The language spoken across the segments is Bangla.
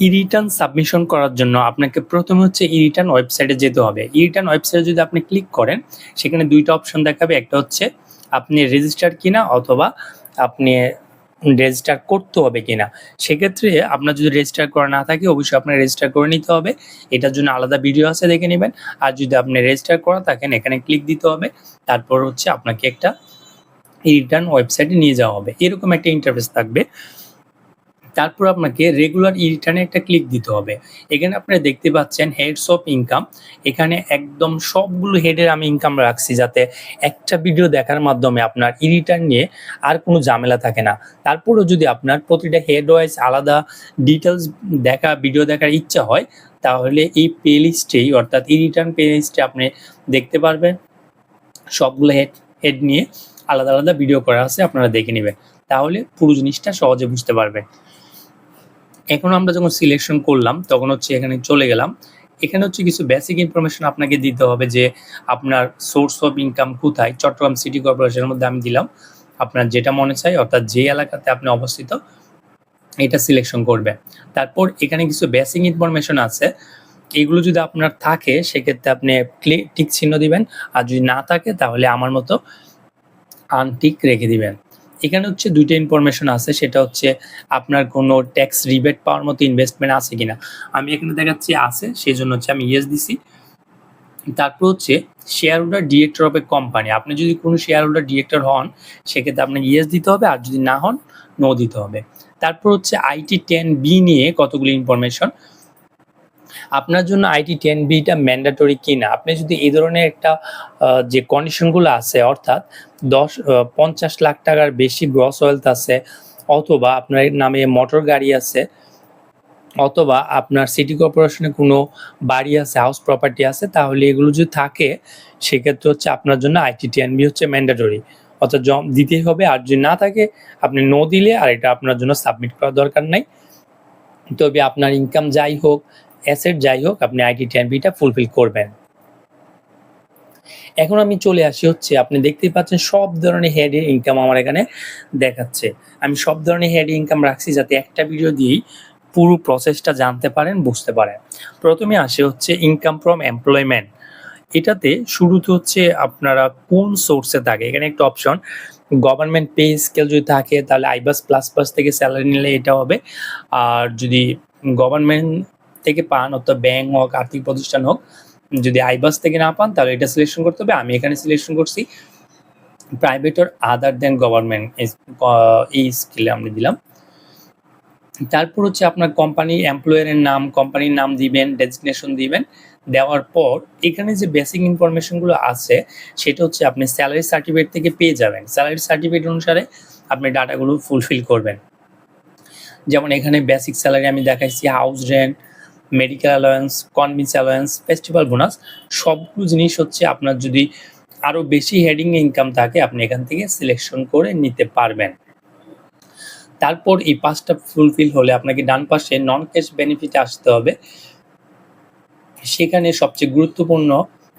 ই রিটার্ন সাবমিশন করার জন্য আপনাকে প্রথমে হচ্ছে ই রিটার্ন ওয়েবসাইটে যেতে হবে। ই রিটার্ন ওয়েবসাইটে যদি আপনি ক্লিক করেন, সেখানে দুইটা অপশন দেখাবে। একটা হচ্ছে আপনি রেজিস্টার কিনা অথবা আপনি রেজিস্টার করতে হবে কিনা। সেক্ষেত্রে আপনার যদি রেজিস্টার করা না থাকে, অবশ্যই আপনার রেজিস্টার করে নিতে হবে। এটার জন্য আলাদা ভিডিও আছে, দেখে নেবেন। আর যদি আপনি রেজিস্টার করা থাকেন, এখানে ক্লিক দিতে হবে। তারপর হচ্ছে আপনাকে একটা রিটার্ন ওয়েবসাইটে নিয়ে যাওয়া হবে। এরকম একটা ইন্টারফেস থাকবে। তারপর আপনাকে রেগুলার ই রিটার্নে একটা ক্লিক দিতে হবে। এখানে আপনারা দেখতে পাচ্ছেন হেডস অফ ইনকাম এখানে একদম সবগুলো হেডের আমি ইনকাম রাখছি যাতে একটা ভিডিও দেখার মাধ্যমে আপনার ই রিটার্ন নিয়ে আর কোনো ঝামেলা থাকে না। তারপরেও যদি আপনার প্রতিটা হেড ওয়াইজ আলাদা ডিটেলস দেখা ভিডিও দেখার ইচ্ছা হয়, তাহলে এই প্লে লিস্টেই অর্থাৎ ই রিটার্ন প্লে লিস্টে আপনি দেখতে পারবেন। সবগুলো হেড হেড নিয়ে আলাদা আলাদা ভিডিও করা আছে, আপনারা দেখে নেবেন। তাহলে পুরো জিনিসটা সহজে বুঝতে পারবেন। এখন আমরা যখন সিলেকশন করলাম, তখন হচ্ছে এখানে চলে গেলাম। এখানে হচ্ছে কিছু বেসিক ইনফরমেশন আপনাকে দিতে হবে যে আপনার সোর্স অফ ইনকাম কোথায়? চট্টগ্রাম সিটি কর্পোরেশনের মধ্যে আমি দিলাম। আপনার যেটা মনে চাই অর্থাৎ যে এলাকাতে আপনি অবস্থিত, এটা সিলেকশন করবে। তারপর এখানে কিছু বেসিক ইনফরমেশন আছে। এগুলো যদি আপনার থাকে, সেক্ষেত্রে আপনি ক্লিক টিক চিহ্ন দিবেন। আর যদি না থাকে, তাহলে আমার মতো আনটিক রেখে দিবেন। এখানে হচ্ছে দুইটা ইনফরমেশন আছে, সেটা হচ্ছে আপনার কোনো ট্যাক্স রিবেট পাওয়ার মতো ইনভেস্টমেন্ট আছে কিনা। আমি এখানে দেখাচ্ছি আছে সেই জন্য হচ্ছে আমি ইয়েস দিছি। তারপর হচ্ছে shareholder director of a company আপনি যদি কোনো শেয়ার হোল্ডার ডিরেক্টর হন, সেক্ষেত্রে আপনাকে ইয়েস দিতে হবে, আর যদি না হন নো দিতে হবে। তারপর হচ্ছে আইটি টেন বি নিয়ে কতগুলি ইনফরমেশন আপনার জন্য আইটি টেন বিটা ম্যান্ডাটরি কিনা? আপনি যদি এই ধরনের একটা যে কন্ডিশনগুলো আছে, অর্থাৎ দশ পঞ্চাশ লাখ টাকার বেশি গ্রস ওয়েলথ আছে, অথবা আপনার নামে মোটর গাড়ি আছে, অথবা আপনার সিটি কর্পোরেশনে কোনো বাড়ি আছে হাউস প্রপার্টি আছে, তাহলে এগুলো যদি থাকে, সেক্ষেত্রে হচ্ছে আপনার জন্য আইটি টিএনবি হচ্ছে ম্যান্ডাটরি অর্থাৎ জম দিতেই হবে, আর যদি না থাকে, আপনি নো দিলে, আর এটা আপনার জন্য সাবমিট করার দরকার নাই। তবে আপনার ইনকাম যাই হোক অ্যাসেট যাই হোক, আপনি আইটি টিএনবিটা ফুলফিল করবেন। এখন আমি চলে আসি হচ্ছে, আপনি দেখতেই পাচ্ছেন সব ধরনের হেড ইনকাম আমার এখানে দেখাচ্ছে। আমি সব ধরনের হেড ইনকাম রাখছি যাতে একটা ভিডিও দিয়েই পুরো প্রসেসটা জানতে পারেন, বুঝতে পারেন। প্রথমে আসে হচ্ছে ইনকাম ফ্রম এমপ্লয়মেন্ট এটাতে শুরুতে হচ্ছে আপনারা কোন সোর্সে থাকে? এখানে একটা অপশন গভর্নমেন্ট পে স্কেল যদি থাকে, তাহলে আইবাস প্লাস প্লাস থেকে স্যালারি নিলে এটা হবে। আর যদি গভর্নমেন্ট থেকে পান অর্থাৎ ব্যাংক হোক, আর্থিক প্রতিষ্ঠান হোক, যদি আইবাস থেকে না পান, তাহলে এটা সিলেকশন করতে হবে। আমি এখানে সিলেকশন করছি। Private or other than government এই স্কিলে আমরা দিলাম। তারপর হচ্ছে আপনার কোম্পানির এমপ্লয়ারের নাম কোম্পানির নাম দিবেন ডেজিগনেশন দিবেন। দেওয়ার পর এখানে যে বেসিক ইনফরমেশনগুলো আছে, সেটা হচ্ছে আপনি স্যালারি সার্টিফিকেট থেকে পেয়ে যাবেন। স্যালারি সার্টিফিকেট অনুসারে আপনি ডাটাগুলো ফুলফিল করবেন। যেমন এখানে বেসিক স্যালারি আমি দেখাইছি house rent medical allowance conveyance allowance festival bonus সবগুলো জিনিস হচ্ছে আপনার যদি আরও বেশি হেডিং ইনকাম থাকে, আপনি এখান থেকে সিলেকশন করে নিতে পারবেন। তারপর এই পাঁচটা ফুলফিল হলে আপনাকে ডান পাশে নন ক্যাশ বেনিফিটে আসতে হবে। সেখানে সবচেয়ে গুরুত্বপূর্ণ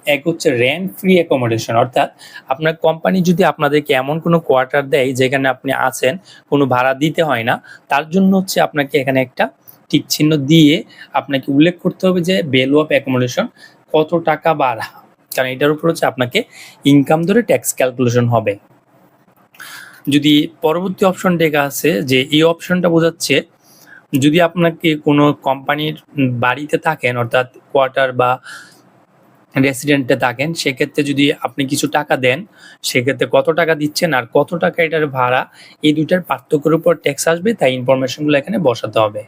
এক হচ্ছে রেন্ট ফ্রি অ্যাকোমোডেশন অর্থাৎ আপনার কোম্পানি যদি আপনাদেরকে এমন কোনো কোয়ার্টার দেয়, যেখানে আপনি আছেন, কোনো ভাড়া দিতে হয় না, তার জন্য হচ্ছে আপনাকে এখানে একটা টিক চিহ্ন দিয়ে আপনাকে উল্লেখ করতে হবে যে ভ্যালু অফ অ্যাকোমোডেশন কত টাকা ভাড়া কারণ এটার উপর হচ্ছে আপনাকে ইনকাম ধরে ট্যাক্স ক্যালকুলেশন হবে। যদি পরবর্তী অপশন ডেকা আছে যে এই অপশনটা বোঝাচ্ছে, যদি আপনাকে কোনো কোম্পানির বাড়িতে থাকেন, অর্থাৎ কোয়ার্টার বা রেসিডেন্টে থাকেন, সেক্ষেত্রে যদি আপনি কিছু টাকা দেন, সেক্ষেত্রে কত টাকা দিচ্ছেন আর কত টাকা এটার ভাড়া, এই দুইটার পার্থক্যের উপর ট্যাক্স আসবে, তাই ইনফরমেশনগুলো এখানে বসাতে হবে।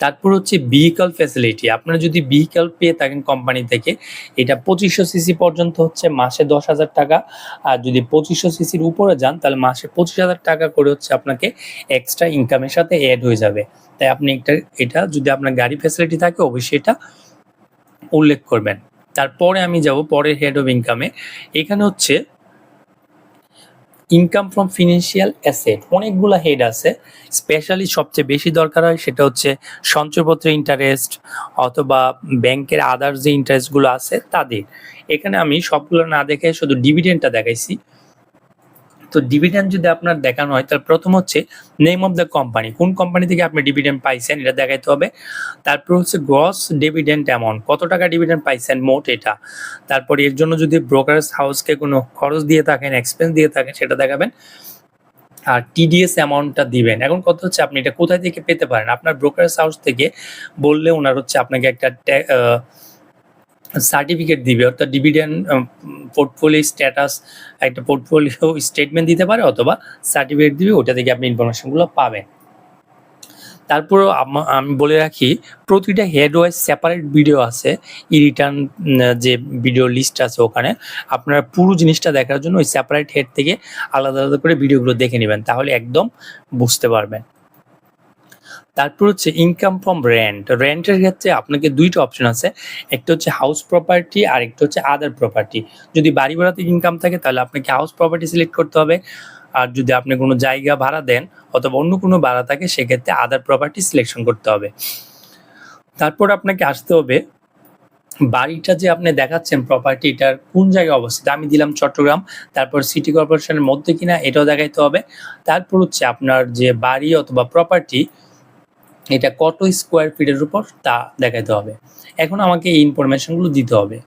তারপর হচ্ছে ভেহিকল ফ্যাসিলিটি আপনারা যদি ভেহিকল পেয়ে থাকেন কোম্পানি থেকে, এটা পঁচিশশো সিসি পর্যন্ত হচ্ছে, মাসে দশ হাজার টাকা। আর যদি পঁচিশশো সিসির উপরে যান, তাহলে মাসে পঁচিশ হাজার টাকা করে হচ্ছে আপনাকে এক্সট্রা ইনকামের সাথে অ্যাড হয়ে যাবে। তাই আপনি একটা, এটা যদি আপনার গাড়ি ফ্যাসিলিটি থাকে, অবশ্যই এটা উল্লেখ করবেন। তারপরে আমি যাব পরের হেড অফ ইনকামে এখানে হচ্ছে ইনকাম ফ্রম ফিনান্সিয়াল অ্যাসেট অনেকগুলো হেড আছে। স্পেশালি সবচেয়ে বেশি দরকার হয় সেটা হচ্ছে সঞ্চয়পত্রের ইন্টারেস্ট অথবা ব্যাংকের আদার্স যে ইন্টারেস্টগুলো আছে তাদের। এখানে আমি সবগুলো না দেখে শুধু ডিভিডেন্ডটা দেখাইছি। তো ডিভিডেন্ড যদি আপনার দেখানো হয়, তাহলে প্রথম হচ্ছে নেম অফ দ্য কোম্পানি কোন কোম্পানি থেকে আপনি ডিভিডেন্ড পাইছেন, এটা দেখাইতে হবে। তারপর হচ্ছে গ্রস ডিভিডেন্ড অ্যামাউন্ট কত টাকা ডিভিডেন্ড পাইছেন? মোট এটা। তারপর এর জন্য যদি ব্রোকারেজ হাউসকে কোনো খরচ দিয়ে থাকেন এক্সপেন্স দিয়ে থাকেন, সেটা দেখাবেন। আর টিডিএস অ্যামাউন্টটা দিবেন। এখন কত হচ্ছে আপনি এটা কোথায় থেকে পেতে পারেন? আপনার ব্রোকারেজ হাউস থেকে বললে ওনার হচ্ছে আপনাকে একটা সার্টিফিকেট দিবে, অর্থাৎ ডিভিডেন্ড পোর্টফোলিও স্ট্যাটাস একটা পোর্টফোলিও স্টেটমেন্ট দিতে পারে অথবা সার্টিফিকেট দিবে ওটা থেকে আপনি ইনফরমেশনগুলো পাবেন। তারপর আমি বলে রাখি, প্রতিটা হেড ওয়াইজ সেপারেট ভিডিও আছে ই রিটার্ন যে ভিডিও লিস্ট আছে ওখানে, আপনারা পুরো জিনিসটা দেখার জন্য ওই সেপারেট হেড থেকে আলাদা আলাদা করে ভিডিওগুলো দেখে নেবেন, তাহলে একদম বুঝতে পারবেন। তারপর হচ্ছে ইনকাম ফ্রম রেন্ট রেন্টের ক্ষেত্রে আপনাকে দুইটা অপশন আছে। একটা হচ্ছে হাউস প্রপার্টি আর একটা হচ্ছে আদার প্রপার্টি যদি বাড়ি ভাড়াতে ইনকাম থাকে, তাহলে আপনাকে হাউস প্রপার্টি সিলেক্ট করতে হবে। আর যদি আপনি কোনো জায়গা ভাড়া দেন অথবা অন্য কোনো ভাড়া থাকে, সেক্ষেত্রে আদার প্রপার্টি সিলেকশন করতে হবে। তারপর আপনাকে আসতে হবে, বাড়িটা যে আপনি দেখাচ্ছেন প্রপার্টিটার কোন জায়গায় অবস্থিত? আমি দিলাম চট্টগ্রাম, তারপর সিটি কর্পোরেশনের মধ্যে কিনা, এটাও দেখাইতে হবে। তারপর হচ্ছে আপনার যে বাড়ি অথবা প্রপার্টি এটা কত স্কোয়ার ফিটের উপর তা দেখাতে হবে। এখন আমাকে এই ইনফরমেশনগুলো দিতে হবে।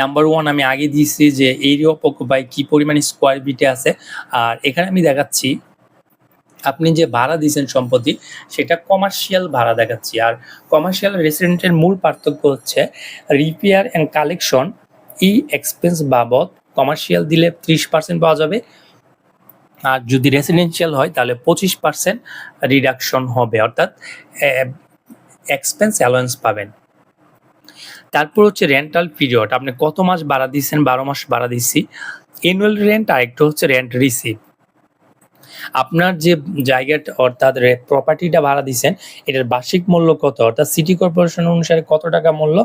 নাম্বার ওয়ান আমি আগে দিয়েছি যে এরিয়া অকুপাই কী পরিমাণ স্কোয়ার ফিটে আছে। আর এখানে আমি দেখাচ্ছি, আপনি যে ভাড়া দিয়েছেন সম্পত্তি, সেটা কমার্শিয়াল ভাড়া দেখাচ্ছি। আর কমার্শিয়াল রেসিডেন্টের মূল পার্থক্য হচ্ছে রিপেয়ার অ্যান্ড কালেকশন ই এক্সপেন্স বাবদ কমার্শিয়াল দিলে ত্রিশ পার্সেন্ট পাওয়া যাবে আর যদি রেসিডেন্সিয়াল হয়, তাহলে পঁচিশ পার্সেন্ট রিডাকশন হবে, অর্থাৎ এক্সপেন্স অ্যালোয়েন্স পাবেন। তারপর হচ্ছে রেন্টাল পিরিয়ড আপনি কত মাস বাড়া দিচ্ছেন বারো মাস বাড়া দিচ্ছি অ্যানুয়াল রেন্ট আর হচ্ছে রেন্ট রিসিভ আপনার যে জায়গাটা অর্থাৎ প্রপার্টিটা ভাড়া দিচ্ছেন এটার বার্ষিক মূল্য কত? অর্থাৎ সিটি কর্পোরেশন অনুসারে কত টাকা মূল্য?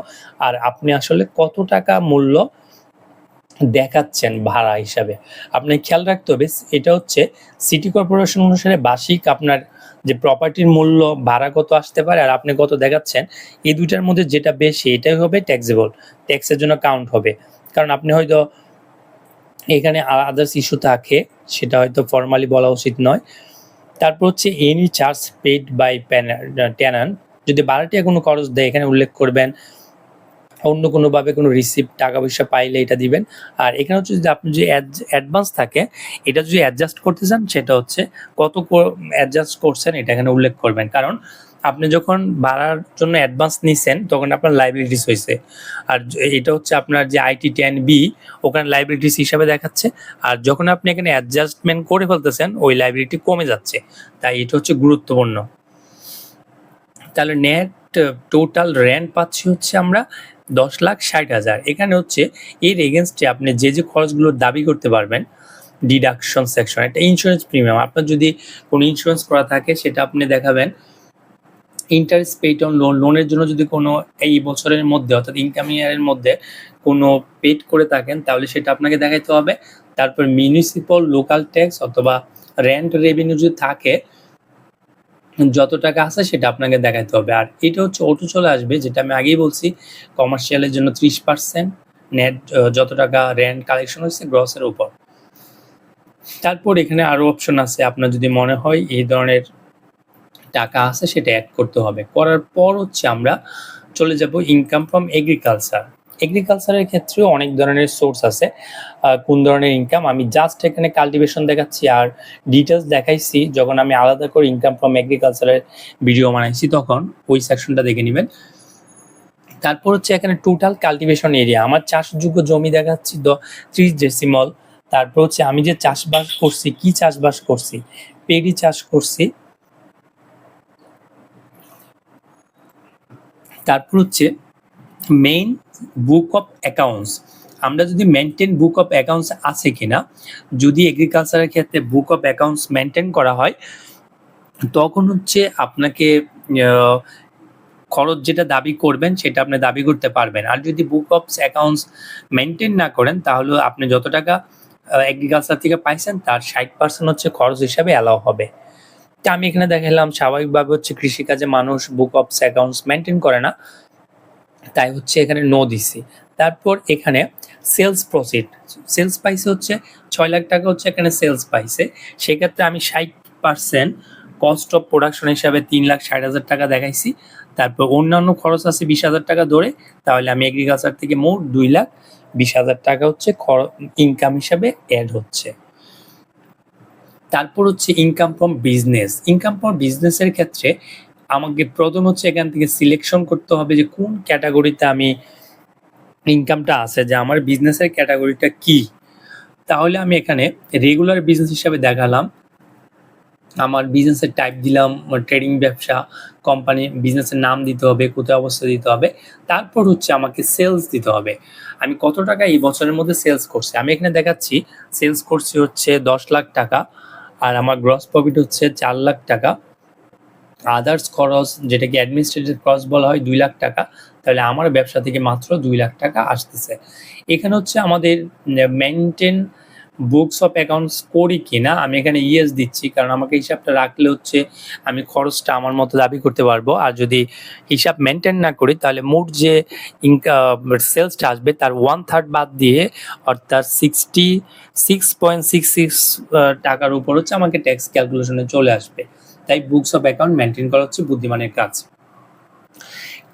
আর আপনি আসলে কত টাকা মূল্য দেখাচ্ছেন ভাড়া হিসাবে। আপনি খেয়াল রাখতে হবে, এটা হচ্ছে সিটি কর্পোরেশন অনুসারে বার্ষিক আপনার যে প্রপার্টির মূল্য ভাড়া কত আসতে পারে আর আপনি কত দেখাচ্ছেন, এই দুইটার মধ্যে যেটা বেশি এটাই হবে ট্যাক্সেবল ট্যাক্সের জন্য কাউন্ট হবে। কারণ আপনি হয়তো এখানে আদার্স ইস্যু থাকে, সেটা হয়তো ফর্মালি বলা উচিত নয়। তারপর হচ্ছে any charge paid by tenant যদি ভাড়াটিয়া কোনো খরচ দেয়, এখানে উল্লেখ করবেন অন্য কোনোভাবে কোনো রিসিপ্ট টাকা পয়সা পাইলে এটা দিবেন। আর এখানে হচ্ছে যদি আপনি যে অ্যাডভান্স থাকে, এটা যদি অ্যাডজাস্ট করতে চান, সেটা হচ্ছে কত অ্যাডজাস্ট করছেন, এটা এখানে উল্লেখ করবেন। কারণ আপনি যখন ভাড়ার জন্য অ্যাডভান্স নিছেন, তখন আপনার লাইবিলিটিস হয়েছে। আর এটা হচ্ছে আপনার যে আইটি টেন বি ওখানে লাইবিলিটিস হিসাবে দেখাচ্ছে। আর যখন আপনি এখানে অ্যাডজাস্টমেন্ট করে ফেলতেছেন, ওই লাইবিলিটি কমে যাচ্ছে। তাই এটা হচ্ছে গুরুত্বপূর্ণ। তাহলে নেট টোটাল র্যান্ট পাচ্ছি হচ্ছে আমরা দশ লাখ ষাট হাজার। এখানে হচ্ছে এর এগেনস্টে আপনি যে যে খরচগুলো দাবি করতে পারবেন ডিডাকশন সেকশন একটা ইন্স্যুরেন্স প্রিমিয়াম আপনার যদি কোনো ইন্স্যুরেন্স করা থাকে সেটা আপনি দেখাবেন। ইন্টারেস্ট পেড অন লোন লোনের জন্য যদি কোনো এই বছরের মধ্যে, অর্থাৎ ইনকাম ইয়ারের মধ্যে কোনো পেড করে থাকেন, তাহলে সেটা আপনাকে দেখাইতে হবে। তারপর মিউনিসিপাল লোকাল ট্যাক্স অথবা রেন্ট রেভিনিউ যদি থাকে যত টাকা আছে সেটা আপনাকে দেখাতে হবে। আর এটা হচ্ছে অটো চলে আসবে, যেটা আমি আগেই বলছি কমার্শিয়ালের জন্য ত্রিশ পার্সেন্ট নেট যত টাকা রেন্ট কালেকশন হচ্ছে গ্রসের উপর। তারপর এখানে আরও অপশন আছে, আপনার যদি মনে হয় এই ধরনের টাকা আছে সেটা অ্যাড করতে হবে। করার পর হচ্ছে আমরা চলে যাব ইনকাম ফ্রম এগ্রিকালচার এগ্রিকালচারের ক্ষেত্রেও অনেক ধরনের সোর্স আছে। কোন ধরনের ইনকাম আমি জাস্ট এখানে কাল্টিভেশন দেখাচ্ছি আর ডিটেলস দেখাইছি। যখন আমি আলাদা করে ইনকাম ফ্রম এগ্রিকালচারের ভিডিও বানাইছি তখন ওই সেকশনটা দেখে নেবেন। তারপর হচ্ছে এখানে টোটাল কাল্টিভেশন এরিয়া আমার চাষযোগ্য জমি দেখাচ্ছি ত্রিশ ডেসিমল তারপর হচ্ছে আমি যে চাষবাস করছি, কি চাষবাস করছি? পেডি চাষ করছি। তারপর হচ্ছে মেইন বুক অফ অ্যাকাউন্টস আমরা যদি মেনটেন বুক অফ অ্যাকাউন্টস আছে কিনা, যদি এগ্রিকালচারের ক্ষেত্রে বুক অফ অ্যাকাউন্টস মেনটেন করা হয়, তখন হচ্ছে আপনাকে খরচ যেটা দাবি করবেন সেটা আপনি দাবি করতে পারবেন। আর যদি বুক অফ অ্যাকাউন্টস মেনটেন না করেন, তাহলে আপনি যত টাকা এগ্রিকালচার থেকে পাইছেন, তার ষাট পার্সেন্ট হচ্ছে খরচ হিসাবে অ্যালাউ হবে। তা আমি এখানে দেখালাম, স্বাভাবিকভাবে হচ্ছে কৃষিকাজে মানুষ বুক অফ অ্যাকাউন্টস মেনটেন করে না। তাই হচ্ছে এখানে নো দিছি। তারপর এখানে সেলস প্রসিড সেলস পাইছে হচ্ছে ছয় লাখ টাকা হচ্ছে এখানে সেলস পাইছে সেক্ষেত্রে আমি ষাট পার্সেন্ট কস্ট অফ প্রোডাকশন হিসাবে তিন লাখ ষাট হাজার টাকা দেখাইছি। তারপর অন্যান্য খরচ আছে বিশ হাজার টাকা ধরে। তাহলে আমি এগ্রিকালচার থেকে মোট দুই লাখ বিশ হাজার টাকা হচ্ছে ইনকাম হিসাবে অ্যাড হচ্ছে। তারপর হচ্ছে income from business income from বিজনেসের ক্ষেত্রে আমাকে প্রথম হচ্ছে এখান থেকে সিলেকশন করতে হবে যে কোন ক্যাটাগরিতে আমি ইনকামটা আছে, যে আমার বিজনেসের ক্যাটাগরিটা কি। তাহলে আমি এখানে রেগুলার বিজনেস হিসাবে দেখালাম। আমার বিজনেসের টাইপ দিলাম ট্রেডিং ব্যবসা কোম্পানি বিজনেসের নাম দিতে হবে, কোথায় অবস্থা দিতে হবে। তারপর হচ্ছে আমাকে সেলস দিতে হবে। আমি কত টাকা এই বছরের মধ্যে সেলস করছি? আমি এখানে দেখাচ্ছি সেলস করছি হচ্ছে দশ লাখ টাকা, আর আমার গ্রস প্রফিট হচ্ছে চার লাখ টাকা। আদার্স খরচ, যেটাকে অ্যাডমিনিস্ট্রেটিভ খরচ বলা হয়, দুই লাখ টাকা। তাহলে আমার ব্যবসা থেকে মাত্র দুই লাখ টাকা আসতেছে। এখানে হচ্ছে আমাদের মেনটেন বুকস অফ অ্যাকাউন্টস করি কিনা, আমি এখানে ইয়েস দিচ্ছি, কারণ আমাকে হিসাবটা রাখলে হচ্ছে আমি খরচটা আমার মতো দাবি করতে পারব। আর যদি হিসাব মেনটেন না করি, তাহলে মোট যে ইনকাম সেলসটা আসবে, তার ওয়ান থার্ড বাদ দিয়ে, অর্থাৎ sixty six point six six টাকার উপর হচ্ছে আমাকে ট্যাক্স ক্যালকুলেশনে চলে আসবে। তাই বুকস অফ অ্যাকাউন্ট মেনটেন করা হচ্ছে বুদ্ধিমানের কাজ।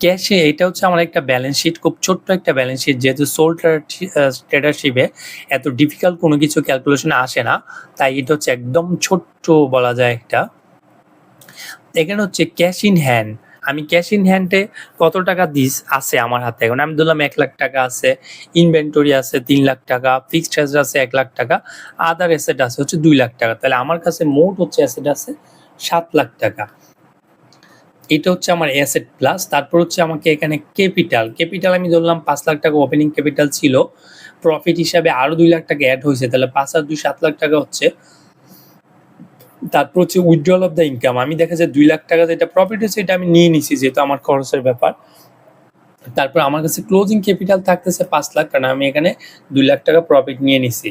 ক্যাশে এটা হচ্ছে আমার একটা ব্যালেন্স শিট খুব ছোট্ট একটা ব্যালেন্স শিট যেহেতু সোল ট্রেডারশিপে এত ডিফিকাল্ট কোনো কিছু ক্যালকুলেশন আসে না, তাই এটা হচ্ছে একদম ছোট্ট বলা যায় একটা। এখানে হচ্ছে ক্যাশ ইন হ্যান্ড আমি ক্যাশ ইন হ্যান্ডে কত টাকা দিস, আছে আমার হাতে এখন। আমি ধরলাম এক লাখ টাকা আছে ইনভেন্টরি আছে তিন লাখ টাকা ফিক্সড অ্যাসেট আছে এক লাখ টাকা আদার অ্যাসেট আছে হচ্ছে দুই লাখ টাকা। তাহলে আমার কাছে মোট হচ্ছে অ্যাসেট আছে সাত লাখ টাকা। এটা হচ্ছে আমার অ্যাসেট প্লাস তারপর হচ্ছে আমাকে এখানে ক্যাপিটাল ক্যাপিটাল আমি ধরলাম পাঁচ লাখ টাকা ওপেনিং ক্যাপিটাল ছিল। প্রফিট হিসাবে আরও দুই লাখ টাকা অ্যাড হয়েছে। তাহলে পাঁচ আর দুই সাত লাখ টাকা হচ্ছে। তারপর হচ্ছে উইথড্রল অফ দ্য ইনকাম আমি দেখা যায় দুই লাখ টাকা যেটা প্রফিট হচ্ছে এটা আমি নিয়ে নিছি যেহেতু আমার খরচের ব্যাপার। তারপর আমার কাছে ক্লোজিং ক্যাপিটাল থাকতেছে পাঁচ লাখ, কারণ আমি এখানে দুই লাখ টাকা প্রফিট নিয়ে নিছি।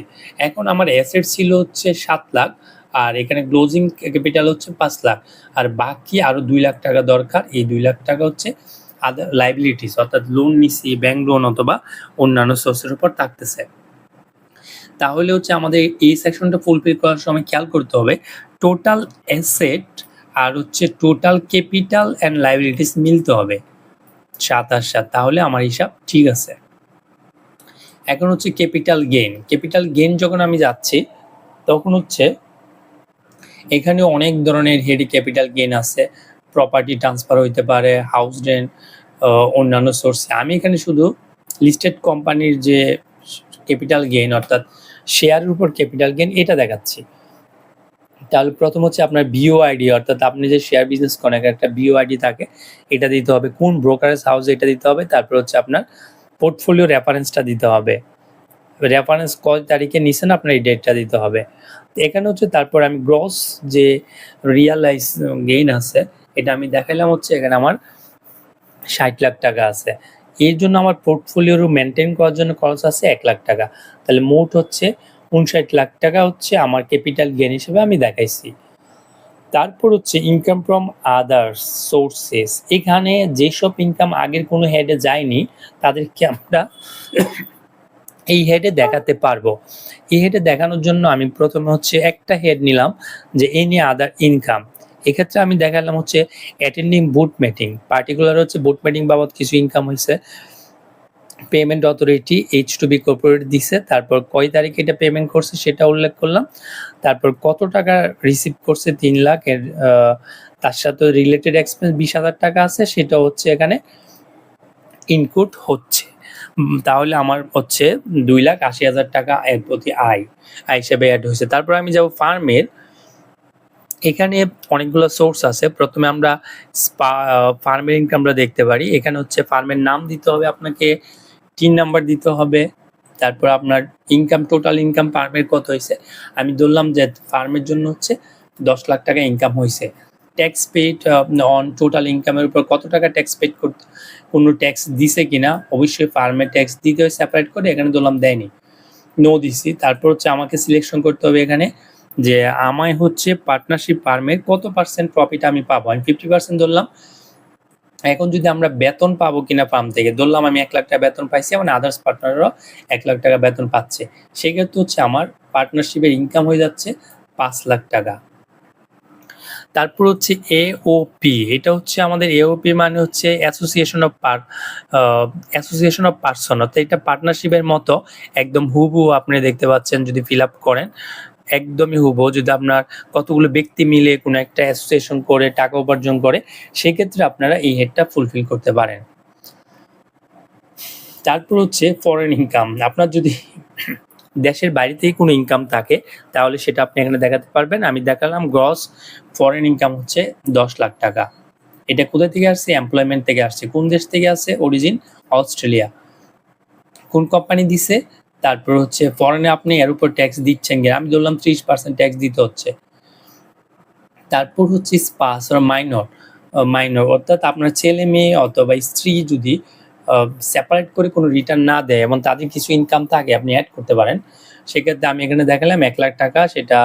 এখন আমার অ্যাসেট ছিল হচ্ছে সাত লাখ। আর এখানে ক্লোজিং ক্যাপিটাল হচ্ছে পাঁচ লাখ। আর বাকি আরও দুই লাখ টাকা দরকার। এই দুই লাখ টাকা হচ্ছে আদার লাইবিলিটিস অর্থাৎ লোন নিছি ব্যাংক লোন অথবা অন্যান্য সোর্সের উপর থাকতেছে। তাহলে হচ্ছে আমাদের এই সেকশনটা ফুলফিল করার সময় খেয়াল করতে হবে টোটাল অ্যাসেট আর হচ্ছে টোটাল ক্যাপিটাল অ্যান্ড লাইবিলিটিস মিলতে হবে। সাত আর সাত, তাহলে আমার হিসাব ঠিক আছে। এখন হচ্ছে ক্যাপিটাল গেইন ক্যাপিটাল গেইন যখন আমি যাচ্ছি, তখন হচ্ছে এখানে অনেক ধরনের হেডি ক্যাপিটাল গেইন আছে। প্রপার্টি ট্রান্সফার হইতে পারে হাউস রেন্ট অন্যান্য সোর্সে আমি এখানে শুধু লিস্টেড কোম্পানির যে ক্যাপিটাল গেইন অর্থাৎ শেয়ারের উপর ক্যাপিটাল গেইন এটা দেখাচ্ছি। তাহলে প্রথম হচ্ছে আপনার বিও আইডি অর্থাৎ আপনি যে শেয়ার বিজনেস করেন একটা বিও আইডি থাকে, এটা দিতে হবে। কোন ব্রোকারেজ হাউসে এটা দিতে হবে? তারপর হচ্ছে আপনার পোর্টফোলিও রেফারেন্সটা দিতে হবে। রেফারেন্স কয় তারিখে নিছেন, আপনার এই ডেটটা দিতে হবে। এখানে হচ্ছে তারপর আমি গ্রস যে রিয়ালাইজ গেইন আছে, এটা আমি দেখাইলাম হচ্ছে এখানে আমার ষাট লাখ টাকা আছে। এর জন্য আমার পোর্টফোলিওর মেনটেন করার জন্য খরচ আছে এক লাখ টাকা। তাহলে মোট হচ্ছে উনষাট লাখ টাকা হচ্ছে আমার ক্যাপিটাল গেন হিসেবে আমি দেখাইছি। তারপর হচ্ছে ইনকাম ফ্রম আদার সোর্সেস এখানে যেসব ইনকাম আগের কোনো হেডে যায়নি, তাদেরকে আমরা এই হেডে দেখাতে পারব। এই হেডে দেখানোর জন্য আমি প্রথমে হচ্ছে একটা হেড নিলাম যে এনি আদার ইনকাম এক্ষেত্রে আমি দেখালাম হচ্ছে অ্যাটেন্ডিং বুট মিটিং পার্টিকুলার হচ্ছে বুট মিটিং বাবদ কিছু ইনকাম হয়েছে। Payment authority H two B corporate দিছে, তারপর কয় তারিখে এটা পেমেন্ট করছে সেটা উল্লেখ করলাম। তারপর কত টাকা রিসিভ করছে তিন লাখ, এর তার সাথে রিলেটেড এক্সপেন্স বিশ হাজার টাকা আছে সেটা হচ্ছে এখানে ইনক্লুড হচ্ছে। তাহলে আমার হচ্ছে দুই লাখ আশি হাজার টাকা এর প্রতি আয় আয় হিসেবে অ্যাড হয়েছে। তারপর আমি যাব ফার্মের এখানে অনেকগুলো সোর্স আছে। প্রথমে আমরা ফার্মের ইনকামটা দেখতে পারি। এখানে হচ্ছে ফার্মের নাম দিতে হবে আপনাকে, তিন নাম্বার দিতে হবে। তারপর আপনার ইনকাম টোটাল ইনকাম ফার্মের কত হয়েছে? আমি ধরলাম যে ফার্মের জন্য হচ্ছে দশ লাখ টাকা ইনকাম হয়েছে। ট্যাক্স পেড অন টোটাল ইনকামের উপর কত টাকা ট্যাক্স পেড করতে কোনো ট্যাক্স দিছে কিনা, অবশ্যই ফার্মের ট্যাক্স দিতে হয় সেপারেট করে, এখানে ধরলাম দেয়নি। নো দিছি। তারপর হচ্ছে আমাকে সিলেকশন করতে হবে এখানে যে আমায় হচ্ছে পার্টনারশিপ ফার্মের কত পার্সেন্ট প্রফিট আমি পাবো? আমি ফিফটি পার্সেন্ট ধরলাম। এখন যদি আমরা বেতন পাবো কিনা ফার্ম থেকে, ধরলাম আমি এক লাখ টাকা বেতন পাইছি মানে আদার্স পার্টনাররাও এক লাখ টাকা বেতন পাচ্ছে। সেক্ষেত্রে হচ্ছে আমার পার্টনারশিপের ইনকাম হয়ে যাচ্ছে পাঁচ লাখ টাকা। তারপর হচ্ছে এওপি এটা হচ্ছে আমাদের এওপি মানে হচ্ছে association of per association of person অর্থাৎ এটা পার্টনারশিপের মতো একদম হুবহু আপনি দেখতে পাচ্ছেন যদি ফিল আপ করেন, একদমই হুবহু। যদি আপনার কতগুলো ব্যক্তি মিলে কোনো একটা অ্যাসোসিয়েশন করে, টাকা উপার্জন করে, সেক্ষেত্রে আপনারা এই হেডটা ফুলফিল করতে পারেন। তারপর হচ্ছে ফরেন ইনকাম আপনার যদি দেশের বাইরে থেকে কোনো ইনকাম থাকে, তাহলে সেটা আপনি এখানে দেখাতে পারবেন। আমি দেখালাম গ্রস ফরেন ইনকাম হচ্ছে দশ লাখ টাকা। এটা কোথা থেকে আসছে? এমপ্লয়মেন্ট থেকে আসছে। কোন দেশ থেকে আসছে? Origin Australia. কোন কোম্পানি দিছে? তারপর হচ্ছে ফরেনে আপনি এর উপর ট্যাক্স দিচ্ছেন কিনা আমি ধরলাম ত্রিশ পার্সেন্ট ট্যাক্স দিতে হচ্ছে। তারপর হচ্ছে স্পাস মাইনর মাইনর অর্থাৎ আপনার ছেলে মেয়ে অথবা স্ত্রী যদি সেপারেট করে কোনো রিটার্ন না দেয় এবং তাদের কিছু ইনকাম থাকে, আপনি অ্যাড করতে পারেন। সেক্ষেত্রে আমি এখানে দেখালাম এক লাখ টাকা, সেটা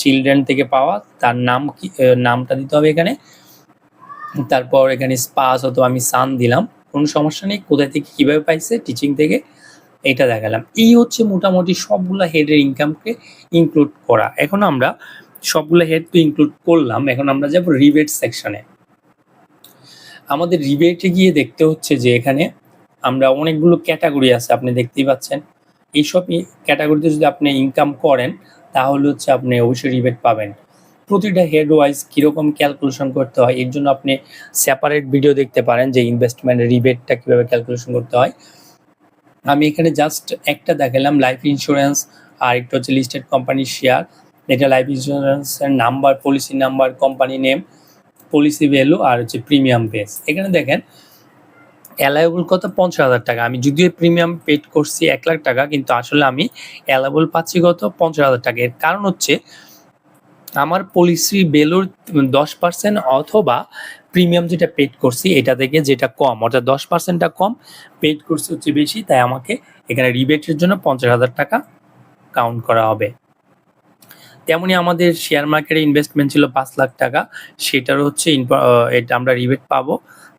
চিলড্রেন থেকে পাওয়া, তার নাম কি নামটা দিতে হবে এখানে। তারপর এখানে স্পাস অথবা আমি সান দিলাম, কোনো সমস্যা নেই, কোথায় থেকে কীভাবে পাইছে টিচিং থেকে, এটা দেখালাম। এই হচ্ছে মোটামুটি সবগুলো হেডের ইনকামকে ইনক্লুড করা। এখন আমরা সবগুলো হেড তো ইনক্লুড করলাম, এখন আমরা যাব রিবেট সেকশনে আমাদের রিবেটে গিয়ে দেখতে হচ্ছে যে এখানে আমরা অনেকগুলো ক্যাটাগরি আছে, আপনি দেখতেই পাচ্ছেন। এইসব ক্যাটাগরিতে যদি আপনি ইনকাম করেন, তাহলে হচ্ছে আপনি অবশ্যই রিবেট পাবেন। প্রতিটা হেড ওয়াইজ কীরকম ক্যালকুলেশন করতে হয়, এর জন্য আপনি সেপারেট ভিডিও দেখতে পারেন যে ইনভেস্টমেন্ট রিবেটটা কীভাবে ক্যালকুলেশন করতে হয়। আমি এখানে জাস্ট একটা দেখালাম লাইফ ইন্স্যুরেন্স আর একটা হচ্ছে লিস্টেড কোম্পানির শেয়ার এটা লাইফ ইন্স্যুরেন্সের number policy number company name policy value আর হচ্ছে প্রিমিয়াম বেস এখানে দেখেন অ্যালাইবল কত? পঞ্চাশ হাজার টাকা। আমি যদিও প্রিমিয়াম পেড করছি এক লাখ টাকা, কিন্তু আসলে আমি অ্যালাইবল পাচ্ছি কত? পঞ্চাশ হাজার টাকা। এর কারণ হচ্ছে, আমার পলিসি ভ্যালুর দশ পার্সেন্ট অথবা প্রিমিয়াম যেটা পেড করছি, এটা থেকে যেটা কম, অর্থাৎ দশ পার্সেন্টটা কম পেড করছি হচ্ছে বেশি, তাই আমাকে এখানে রিবেটের জন্য পঞ্চাশ হাজার টাকা কাউন্ট করা হবে। তেমনি আমাদের শেয়ার মার্কেটে ইনভেস্টমেন্ট ছিল পাঁচ লাখ টাকা। সেটার হচ্ছে এটা আমরা রিবেট পাবো।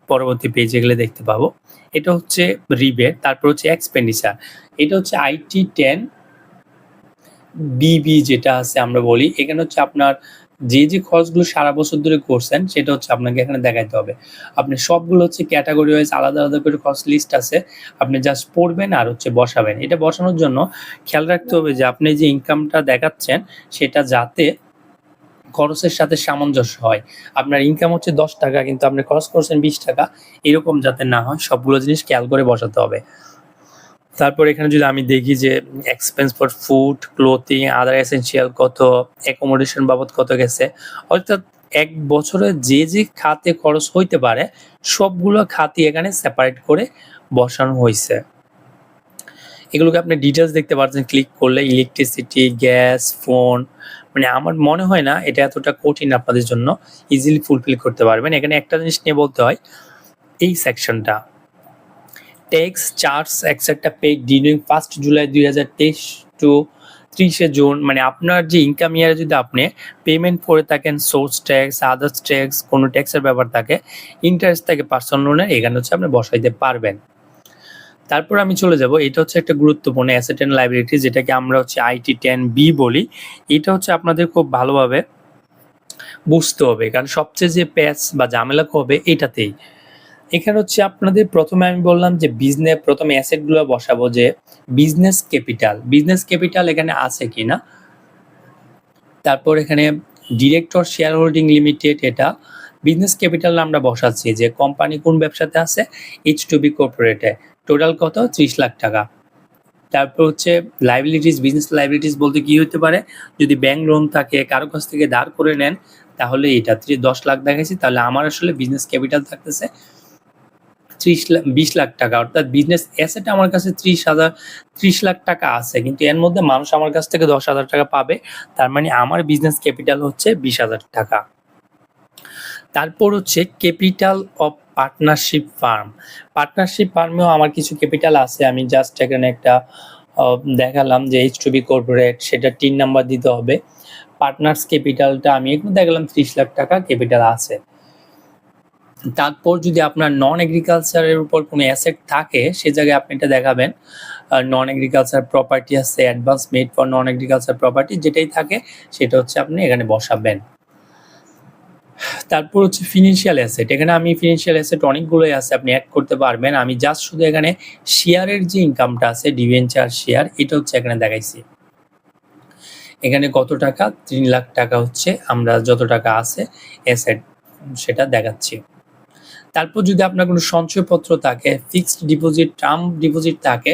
পরবর্তী পেজে গেলে দেখতে পাবো। এটা হচ্ছে রিবেট তারপর হচ্ছে এক্সপেন্ডিচার এটা হচ্ছে আইটি টেন বিবি যেটা আছে আমরা বলি। এখানে হচ্ছে আপনার যে যে খরচগুলো সারা বছর ধরে করছেন, সেটা হচ্ছে আপনাকে এখানে দেখাইতে হবে। আপনি সবগুলো হচ্ছে ক্যাটাগরি ওয়াইজ আলাদা আলাদা করে খরচ লিস্ট আছে, আপনি জাস্ট পড়বেন আর হচ্ছে বসাবেন। এটা বসানোর জন্য খেয়াল রাখতে হবে যে আপনি যে ইনকামটা দেখাচ্ছেন, সেটা যাতে খরচের সাথে সামঞ্জস্য হয়। আপনার ইনকাম হচ্ছে দশ টাকা, কিন্তু আপনি খরচ করছেন বিশ টাকা, এরকম যাতে না হয়, সবগুলো জিনিস খেয়াল করে বসাতে হবে। তারপর এখানে যদি আমি দেখি যে expense for food clothing other essential কত অ্যাকোমোডেশন বাবদ কত গেছে, অর্থাৎ এক বছরে যে যে খাতে খরচ হইতে পারে, সবগুলো খাতি এখানে সেপারেট করে বসানো হয়েছে এগুলোকে আপনি ডিটেলস দেখতে পাচ্ছেন ক্লিক করলে ইলেকট্রিসিটি গ্যাস ফোন মানে আমার মনে হয় না এটা এতটা কঠিন আপনাদের জন্য ইজিলি ফুলফিল করতে পারবেন। এখানে একটা জিনিস নিয়ে বলতে হয়, এই সেকশনটা tax charge extra paid during first July দুই হাজার তেইশ টু ত্রিশে জুন মানে আপনার যে ইনকাম ইয়ারে যদি আপনি পেমেন্ট করে থাকেন সোর্স ট্যাক্স আদার্স ট্যাক্স কোনো ট্যাক্সের ব্যাপার থাকে ইন্টারেস্ট থাকে পার্সোনাল লোনের এখানে হচ্ছে আপনি বসাইতে পারবেন। তারপর আমি চলে যাব, এটা হচ্ছে একটা গুরুত্বপূর্ণ অ্যাসেট অ্যান্ড লাইব্রেরিটি যেটাকে আমরা হচ্ছে আইটি টেন বি বলি। এটা হচ্ছে আপনাদের খুব ভালোভাবে বুঝতে হবে, কারণ সবচেয়ে যে প্যাচ বা ঝামেলা হবে এটাতেই। এখানে হচ্ছে আপনাদের প্রথমে আমি বললাম যে বিজনেস প্রথমে অ্যাসেটগুলো বসাবো যে বিজনেস ক্যাপিটাল বিজনেস ক্যাপিটাল এখানে আছে কিনা? তারপর এখানে ডিরেক্টর শেয়ার হোল্ডিং লিমিটেড এটা বিজনেস ক্যাপিটাল আমরা বসাচ্ছি যে কোম্পানি কোন ব্যবসাতে আছে? এইচ টু বি কর্পোরেটে টোটাল কত? ত্রিশ লাখ টাকা। তারপর হচ্ছে লাইবিলিটিস বিজনেস লাইবিলিটিস বলতে কি হতে পারে? যদি ব্যাংক লোন থাকে, কারও কাছ থেকে ধার করে নেন, তাহলে এটা দশ লাখ দেখাইছি, তাহলে আমার আসলে বিজনেস ক্যাপিটাল থাকতেছে ত্রিশ লাখ বিশ লাখ টাকা, অর্থাৎ বিজনেস অ্যাসেট আমার কাছে ত্রিশ হাজার, ত্রিশ লাখ টাকা আছে। কিন্তু এর মধ্যে মানুষ আমার কাছ থেকে দশ হাজার টাকা পাবে। তার মানে আমার বিজনেস ক্যাপিটাল হচ্ছে বিশ হাজার টাকা। তারপর হচ্ছে capital of partnership firm partnership ফার্মেও আমার কিছু ক্যাপিটাল আছে। আমি জাস্ট এখানে একটা দেখালাম যে এইচ টু বি কর্পোরেট সেটা তিন নাম্বার দিতে হবে। পার্টনার্স ক্যাপিটালটা আমি একটু দেখালাম ত্রিশ লাখ টাকা ক্যাপিটাল আছে। তারপর যদি আপনার নন এগ্রিকালচারের উপর কোনো অ্যাসেট থাকে, সে জায়গায় আপনি এটা দেখাবেন। নন এগ্রিকালচার প্রপার্টি আছে advance made for non agriculture property যেটাই থাকে, সেটা হচ্ছে আপনি এখানে বসাবেন। তারপর হচ্ছে ফিনান্সিয়াল অ্যাসেট এখানে আমি ফিনান্সিয়াল অ্যাসেট অনেকগুলোই আছে, আপনি অ্যাড করতে পারবেন। আমি জাস্ট শুধু এখানে শেয়ারের যে ইনকামটা আছে ডিভেঞ্চার শেয়ার এটা হচ্ছে এখানে দেখাইছি। এখানে কত টাকা? তিন লাখ টাকা হচ্ছে, আমরা যত টাকা আছে অ্যাসেট সেটা দেখাচ্ছি। তারপর যদি আপনার কোনো সঞ্চয়পত্র থাকে ফিক্সড ডিপোজিট টার্ম ডিপোজিট থাকে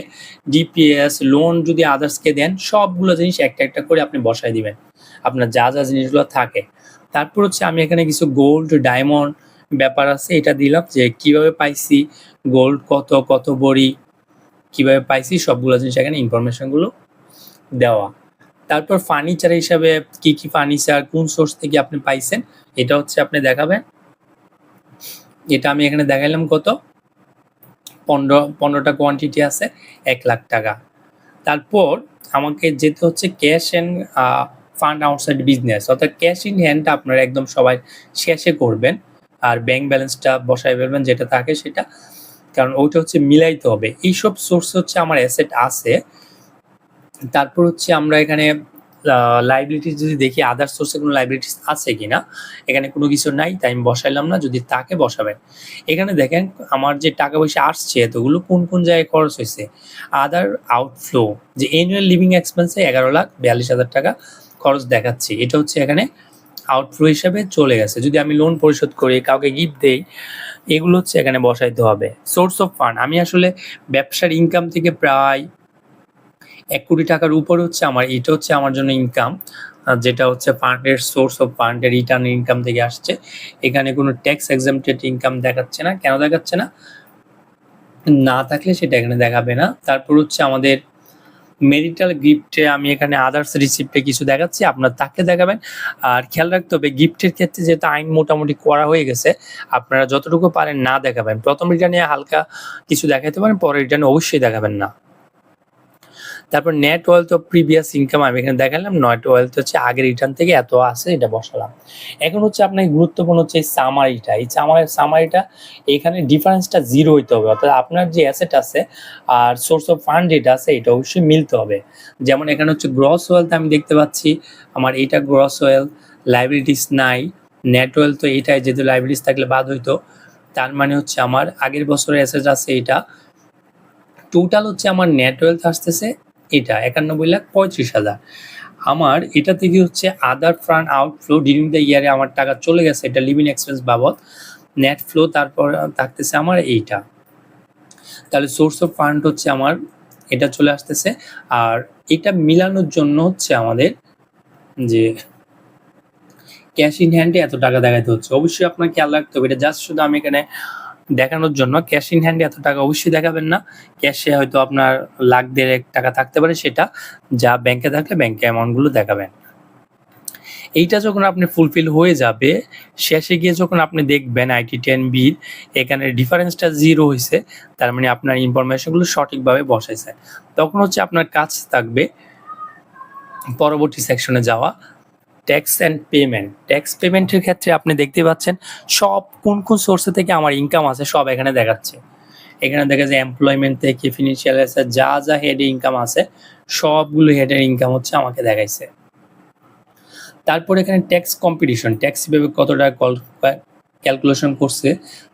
ডিপিএস লোন যদি আদার্সকে দেন, সবগুলো জিনিস একটা একটা করে আপনি বসাই দিবেন। আপনার যা যা জিনিসগুলো থাকে। তারপর হচ্ছে আমি এখানে কিছু গোল্ড ডায়মন্ড ব্যাপার আছে, এটা দিলাম যে কীভাবে পাইছি গোল্ড কত কত বড়ি, কীভাবে পাইছি, সবগুলো জিনিস এখানে ইনফরমেশনগুলো দেওয়া। তারপর ফার্নিচার হিসাবে কি কি ফার্নিচার কোন সোর্স থেকে আপনি পাইছেন, এটা হচ্ছে আপনি দেখাবেন। এটা আমি এখানে দেখাইলাম কত? পনেরো, পনেরোটা কোয়ান্টিটি আছে, এক লাখ টাকা। তারপর আমাকে যেতে হচ্ছে cash and fund outside business অর্থাৎ ক্যাশ ইন হ্যান্ডটা আপনারা একদম সবাই শেষে করবেন। আর ব্যাংক ব্যালেন্সটা বসাই ফেলবেন যেটা থাকে সেটা। কারণ ওইটা হচ্ছে মিলাইতে হবে। এইসব সোর্স হচ্ছে আমার অ্যাসেট আছে। তারপর হচ্ছে আমরা এখানে লাইবিলিটি যদি দেখি আদার সোর্সে কোনো লাইবিলিটিস আছে কিনা, এখানে কোনো কিছু নাই, তাই আমি বসাইলাম না, যদি তাকে বসাবেন। এখানে দেখেন আমার যে টাকা পয়সা আসছে, এতগুলো কোন কোন জায়গায় খরচ হয়েছে? আদার আউটফ্লো যে অ্যানুয়াল লিভিং এক্সপেন্সে এগারো লাখ বিয়াল্লিশ হাজার টাকা খরচ দেখাচ্ছি। এটা হচ্ছে এখানে আউটফ্লো হিসাবে চলে গেছে। যদি আমি লোন পরিশোধ করি, কাউকে গিফট দেই, এগুলো হচ্ছে এখানে বসাইতে হবে। সোর্স অফ ফান্ড আমি আসলে ব্যবসার ইনকাম থেকে প্রায় এক কোটি টাকার উপর হচ্ছে আমার, এটা হচ্ছে আমার জন্য ইনকাম যেটা হচ্ছে ফান্ডের সোর্স অফ ফান্ডের রিটার্ন ইনকাম থেকে আসছে। এখানে কোনো ট্যাক্স এক্সামটেড ইনকাম দেখাচ্ছে না, কেন দেখাচ্ছে না? না থাকলে সেটা এখানে দেখাবে না। তারপর হচ্ছে আমাদের মেরিটাল গিফটে আমি এখানে আদার্স রিসিপ্টে কিছু দেখাচ্ছি, আপনার তাকে দেখাবেন। আর খেয়াল রাখতে হবে গিফটের ক্ষেত্রে যেহেতু আইন মোটামুটি করা হয়ে গেছে, আপনারা যতটুকু পারেন না দেখাবেন। প্রথম রিটার্নে হালকা কিছু দেখাতে পারেন, পরের রিটার্নে অবশ্যই দেখাবেন না। তারপর net wealth of previous income আমি এখানে দেখালাম নেট ওয়েলথ হচ্ছে আগের রিটার্ন থেকে এত আছে, এটা বসালাম। এখন হচ্ছে আপনার গুরুত্বপূর্ণ হচ্ছে এই সামারিটা এই সামারি সামারিটা এখানে ডিফারেন্সটা জিরো হইতে হবে। অর্থাৎ আপনার যে অ্যাসেট আছে আর সোর্স অফ ফান্ড যেটা আছে, এটা অবশ্যই মিলতে হবে। যেমন এখানে হচ্ছে গ্রস ওয়েলথ আমি দেখতে পাচ্ছি, আমার এটা গ্রস ওয়েলথ লাইবিলিটিস নাই নেট ওয়েলথ তো এইটাই, যেহেতু লাইবিলিটিস থাকলে বাদ হইতো, তার মানে হচ্ছে আমার আগের বছরের অ্যাসেট আছে এটা। টোটাল হচ্ছে আমার নেট ওয়েলথ আসতেছে এটা একানব্বই লাখ পঁয়ত্রিশ হাজার। আমার এটা থেকে হচ্ছে other fund outflow during the ইয়ারে আমার টাকা চলে গেছে, এটা লিভিং এক্সপেন্স বাবদ। নেট ফ্লো তারপর থাকতেছে আমার এইটা। তাহলে সোর্স অফ ফান্ড হচ্ছে আমার, এটা চলে আসতেছে। আর এটা মিলানোর জন্য হচ্ছে আমাদের যে ক্যাশ ইন হ্যান্ডে এত টাকা দেখাতে হচ্ছে। অবশ্যই আপনার খেয়াল রাখতে হবে। এটা জাস্ট শুধু আমি এখানে দেখানোর জন্য। ক্যাশ ইন হ্যান্ডে এত টাকা অবশ্যই দেখাবেন না। ক্যাশে হয়তো আপনার লাখ দেড়েক টাকা থাকতে পারে সেটা। যা ব্যাংকে থাকলে ব্যাংকে অ্যামাউন্টগুলো দেখাবেন। এইটা যখন আপনি ফুলফিল হয়ে যাবে, শেষে গিয়ে যখন আপনি দেখবেন আইটি টেন বির এখানে ডিফারেন্সটা জিরো হয়েছে, তার মানে আপনার ইনফরমেশনগুলো সঠিকভাবে বসাইছে। তখন হচ্ছে আপনার কাজ থাকবে। পরবর্তী সেকশনে যাওয়া। ট্যাক্স অ্যান্ড পেমেন্ট ট্যাক্স পেমেন্টের ক্ষেত্রে আপনি দেখতে পাচ্ছেন, সব কোন কোন সোর্সে থেকে আমার ইনকাম আছে সব এখানে দেখাচ্ছে। এখানে দেখা যায় এমপ্লয়মেন্ট থেকে ফিনান্সিয়াল আছে যা যা হেডে ইনকাম আছে সবগুলো হেডের ইনকাম হচ্ছে আমাকে দেখাইছে। তারপর এখানে ট্যাক্স কম্পিটিশন ট্যাক্স হিসেবে কত টাকা ক্যালকুলেশন করছে,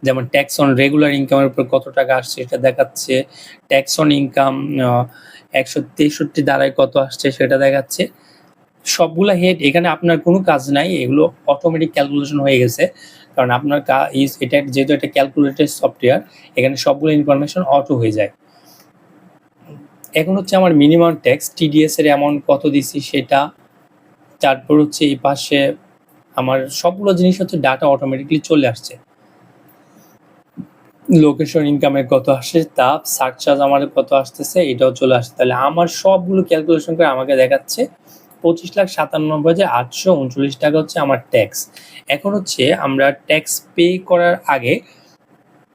যেমন ট্যাক্স অন রেগুলার ইনকামের উপর কত টাকা আসছে সেটা দেখাচ্ছে ট্যাক্স অন ইনকাম একশো তেষট্টি দ্বারায় কত আসছে সেটা দেখাচ্ছে সবগুলা হেড এখানে আপনার কোনো কাজ নাই, এগুলো অটোমেটিক ক্যালকুলেশন হয়ে গেছে। কারণ আপনার ইজ এটা যেহেতু একটা ক্যালকুলেটেড সফটওয়্যার এখানে সবগুলো ইনফরমেশন অটো হয়ে যায়। এখন হচ্ছে আমার মিনিমাম ট্যাক্স টিডিএস এর অ্যামাউন্ট কত দিছি সেটা, তারপর হচ্ছে এই পাশে আমার সবগুলো জিনিস হচ্ছে ডাটা অটোমেটিকলি চলে আসছে। লোকেশন ইনকামের কত আসছে তা সার্চ চার্জ আমার কত আসতেছে, এটাও চলে আসছে। তাহলে আমার সবগুলো ক্যালকুলেশন করে আমাকে দেখাচ্ছে পঁচিশ লাখ সাতানব্বই হাজার আটশো উনচল্লিশ টাকা হচ্ছে আমার ট্যাক্স এখন হচ্ছে আমরা ট্যাক্স পে করার আগে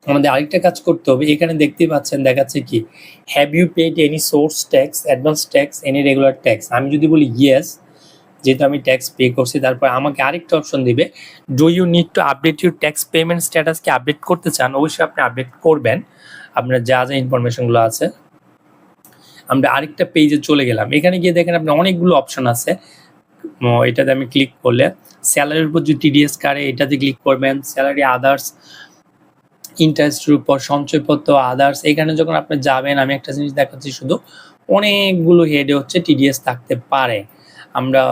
আমাদের আরেকটা কাজ করতে হবে। এখানে দেখতেই পাচ্ছেন, দেখাচ্ছে কি? Have you paid any source tax advance tax any regular tax আমি যদি বলি ইয়েস যেহেতু আমি ট্যাক্স পে করছি, তারপর আমাকে আরেকটা অপশন দিবে। Do you need to update your tax payment স্ট্যাটাসকে update করতে চান? অবশ্যই আপনি আপডেট করবেন। আপনার যা যা ইনফরমেশনগুলো আছে। আমরা আরেকটা পেজে চলে গেলাম। এখানে গিয়ে দেখেন আপনার অনেকগুলো অপশন আছে। এটাতে আমি ক্লিক করলে স্যালারির উপর যদি টিডিএস কারে এটাতে ক্লিক করবেন। স্যালারি আদার্স ইন্টারেস্টের উপর সঞ্চয়পত্র আদার্স এখানে যখন আপনি যাবেন, আমি একটা জিনিস দেখাচ্ছি শুধু, অনেকগুলো হেডে হচ্ছে টিডিএস থাকতে পারে। আমরা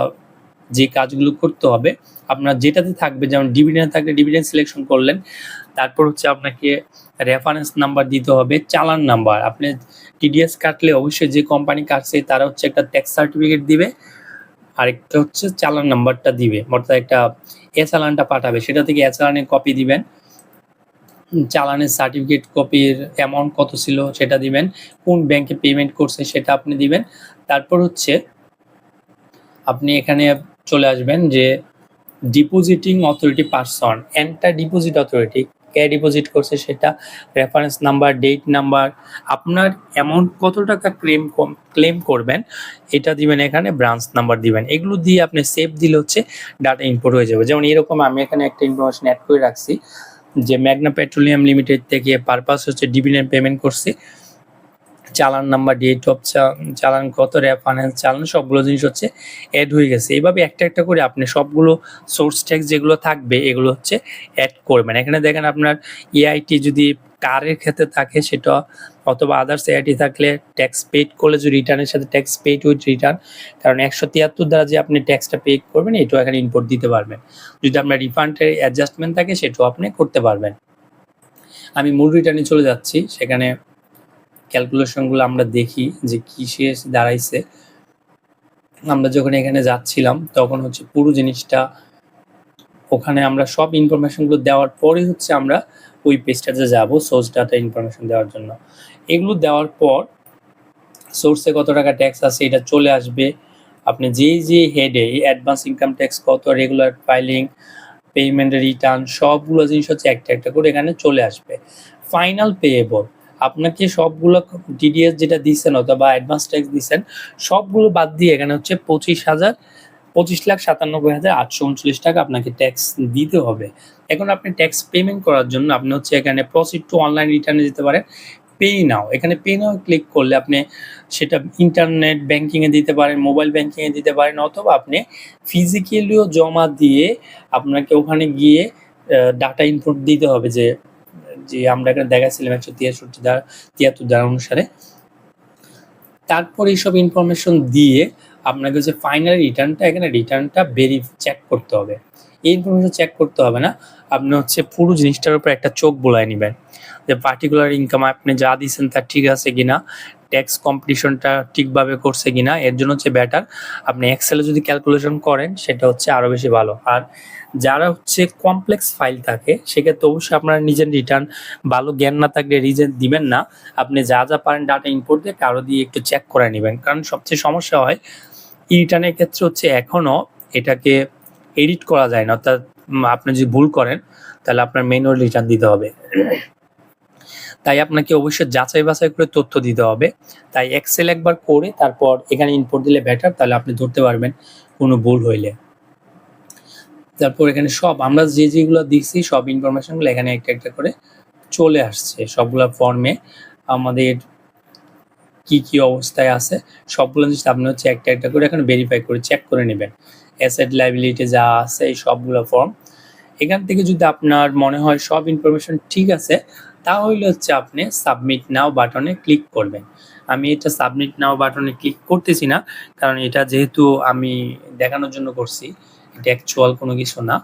যে কাজগুলো করতে হবে, আপনার যেটাতে থাকবে, যেমন ডিভিডেন্ড থাকলে ডিভিডেন্ড সিলেকশন করলেন তারপর হচ্ছে আপনাকে রেফারেন্স নাম্বার দিতে হবে, চালান নাম্বার আপনি টিডিএস কাটলে অবশ্যই যে কোম্পানি কাটছে, তারা হচ্ছে একটা ট্যাক্স সার্টিফিকেট দিবে, আরেকটা হচ্ছে চালান নাম্বারটা দিবে। অর্থাৎ একটা এ চালানটা পাঠাবে, সেটা থেকে এ চালানের কপি দিবেন। চালানের সার্টিফিকেট কপির অ্যামাউন্ট কত ছিল সেটা দিবেন, কোন ব্যাংকে পেমেন্ট করছে সেটা আপনি দিবেন। তারপর হচ্ছে আপনি এখানে চলে আসবেন যে depositing authority person enter deposit authority কে ডিপোজিট করছে সেটা রেফারেন্স নাম্বার ডেট নাম্বার আপনার অ্যামাউন্ট কত টাকা ক্লেম ক্লেম করবেন, এটা দিবেন এখানে ব্রাঞ্চ নাম্বার দিবেন। এগুলো দিয়ে আপনি সেভ দিলে হচ্ছে ডাটা ইনপুট হয়ে যাবে। যেমন এরকম আমি এখানে একটা ইনফরমেশন অ্যাড করে রাখছি যে ম্যাগনা পেট্রোলিয়াম লিমিটেড থেকে পারপাস হচ্ছে ডিভিডেন্ড পেমেন্ট করছে। চালান নাম্বার ডেট অফ চালান, কত রেফারেন্স চালান, সবগুলো জিনিস হচ্ছে অ্যাড হয়ে গেছে। এইভাবে একটা একটা করে আপনি সবগুলো সোর্স ট্যাক্স যেগুলো থাকবে, এগুলো হচ্ছে অ্যাড করবেন। এখানে দেখেন আপনার এআইটি যদি কারের ক্ষেত্রে থাকে, সেটা অথবা আদার্স এআইটি থাকলে ট্যাক্স পেড করলে যদি রিটার্নের সাথে ট্যাক্স পেড উইথ রিটার্ন কারণ একশো তিয়াত্তর দ্বারা যে আপনি ট্যাক্সটা পে করবেন, এটাও এখানে ইম্পোর্ট দিতে পারবেন। যদি আপনার রিফান্ডের অ্যাডজাস্টমেন্ট থাকে, সেটাও আপনি করতে পারবেন। আমি মূল রিটার্নে চলে যাচ্ছি, সেখানে ক্যালকুলেশনগুলো আমরা দেখি যে কিসে দাঁড়াইছে। আমরা যখন এখানে যাচ্ছিলাম, তখন হচ্ছে পুরো জিনিসটা ওখানে আমরা সব ইনফরমেশনগুলো দেওয়ার পরে হচ্ছে আমরা ওই পেজটাতে যাব সোর্স ডাটা ইনফরমেশন দেওয়ার জন্য। এগুলো দেওয়ার পর সোর্সে কত টাকা ট্যাক্স আছে, এটা চলে আসবে। আপনি যেই যে হেডে অ্যাডভান্স ইনকাম ট্যাক্স কত রেগুলার ফাইলিং পেমেন্ট রিটার্ন সবগুলো জিনিস হচ্ছে একটা একটা করে এখানে চলে আসবে। ফাইনাল পেয়েবল আপনাকে সবগুলো টিডিএস যেটা দিচ্ছেন অথবা অ্যাডভান্স ট্যাক্স দিচ্ছেন সবগুলো বাদ দিয়ে এখানে হচ্ছে পঁচিশ হাজার, পঁচিশ লাখ সাতানব্বই হাজার আটশো উনচল্লিশ টাকা আপনাকে ট্যাক্স দিতে হবে। এখন আপনি ট্যাক্স পেমেন্ট করার জন্য আপনি হচ্ছে এখানে প্রসিড টু অনলাইন রিটার্নে যেতে পারেন। পে নাও এখানে পে নাও ক্লিক করলে আপনি সেটা ইন্টারনেট ব্যাংকিংয়ে দিতে পারেন মোবাইল ব্যাংকিংয়ে দিতে পারেন অথবা আপনি ফিজিক্যালিও জমা দিয়ে আপনাকে ওখানে গিয়ে ডাটা ইনপুট দিতে হবে যে যে আমরা এখানে দেখাচ্ছিলাম একশো তিয়াষট্টি দ্বারা, তিয়াত্তর দ্বারা অনুসারে। তারপর এইসব ইনফরমেশন দিয়ে আপনাকে হচ্ছে ফাইনাল রিটার্নটা এখানে রিটার্নটা বেরি চেক করতে হবে। এই ইনফরমেশন চেক করতে হবে না। আপনি হচ্ছে পুরো জিনিসটার উপর একটা চোখ বোলায় নেবেন। যে পার্টিকুলার ইনকাম আপনি যা দিয়েছেন তা ঠিক আছে কিনা? ট্যাক্স কম্পিটিশনটা ঠিকভাবে করছে কিনা, এর জন্য হচ্ছে ব্যাটার আপনি এক্সেলে যদি ক্যালকুলেশন করেন, সেটা হচ্ছে আরও বেশি ভালো। আর যারা হচ্ছে কমপ্লেক্স ফাইল থাকে, সেক্ষেত্রে অবশ্যই আপনার নিজের রিটার্ন ভালো জ্ঞান না থাকলে রিজেন দিবেন না। আপনি যা যা পারেন ডাটা ইনপুট দিয়ে কারও দিয়ে একটু চেক করে নেবেন। কারণ সবচেয়ে সমস্যা হয় ই রিটার্নের ক্ষেত্রে হচ্ছে এখনও এটাকে এডিট করা যায় না। অর্থাৎ আপনি যদি ভুল করেন, তাহলে আপনার ম্যানুয়াল রিটার্ন দিতে হবে। তাই আপনাকে অবশ্যই যাচাই বাছাই করে তথ্য দিতে হবে। তাই এক্সেল একবার করে তারপর এখানে ইনপুট দিলে বেটার তাহলে আপনি ধরতে পারবেন কোনো ভুল হইলে। তারপর এখানে সব, আমরা যে যেগুলো দিচ্ছি সব ইনফরমেশনগুলো এখানে একটা একটা করে চলে আসছে। সবগুলো ফর্মে আমাদের কি কি অবস্থায় আছে, সবগুলো জিনিস আপনি হচ্ছে একটা একটা করে এখানে ভেরিফাই করে চেক করে নেবেন। অ্যাসেট লাইবিলিটি যা আছে, এই সবগুলো ফর্ম এখান থেকে যদি আপনার মনে হয় সব ইনফরমেশন ঠিক আছে তাহলে হচ্ছে আপনি সাবমিট নাও বাটনে ক্লিক করবেন। আমি এটা সাবমিট নাও বাটনে ক্লিক করতেছি না, কারণ এটা যেহেতু আমি দেখানোর জন্য করছি, এটা অ্যাকচুয়াল কোনো কিছু না।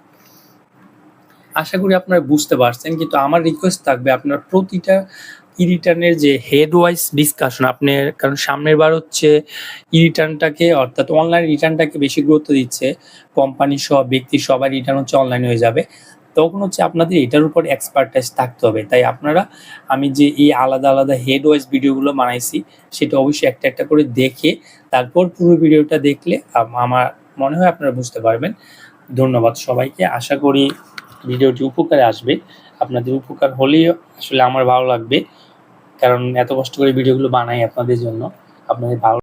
আশা করি আপনারা বুঝতে পারছেন, কিন্তু আমার রিকোয়েস্ট থাকবে আপনার প্রতিটা ই রিটার্নের যে হেড ওয়াইজ ডিসকাশন আপনার কারণ সামনের বার হচ্ছে ই রিটার্নটাকে অর্থাৎ অনলাইন রিটার্নটাকে বেশি গুরুত্ব দিচ্ছে কোম্পানি সব ব্যক্তি সবার রিটার্ন হচ্ছে অনলাইন হয়ে যাবে। তখন হচ্ছে আপনাদের এটার উপর এক্সপার্টাইজ থাকতে হবে। তাই আপনারা, আমি যে এই আলাদা আলাদা হেড ওয়াইজ ভিডিওগুলো বানাইছি, সেটা অবশ্যই একটা একটা করে দেখে, তারপর পুরো ভিডিওটা দেখলে আমার মনে হয় আপনারা বুঝতে পারবেন। ধন্যবাদ সবাইকে। আশা করি ভিডিওটি উপকারে আসবে। আপনাদের উপকার হলেই আসলে আমার ভালো লাগবে। কারণ এত কষ্ট করে ভিডিওগুলো বানাই আপনাদের জন্য। আপনাদের ভালো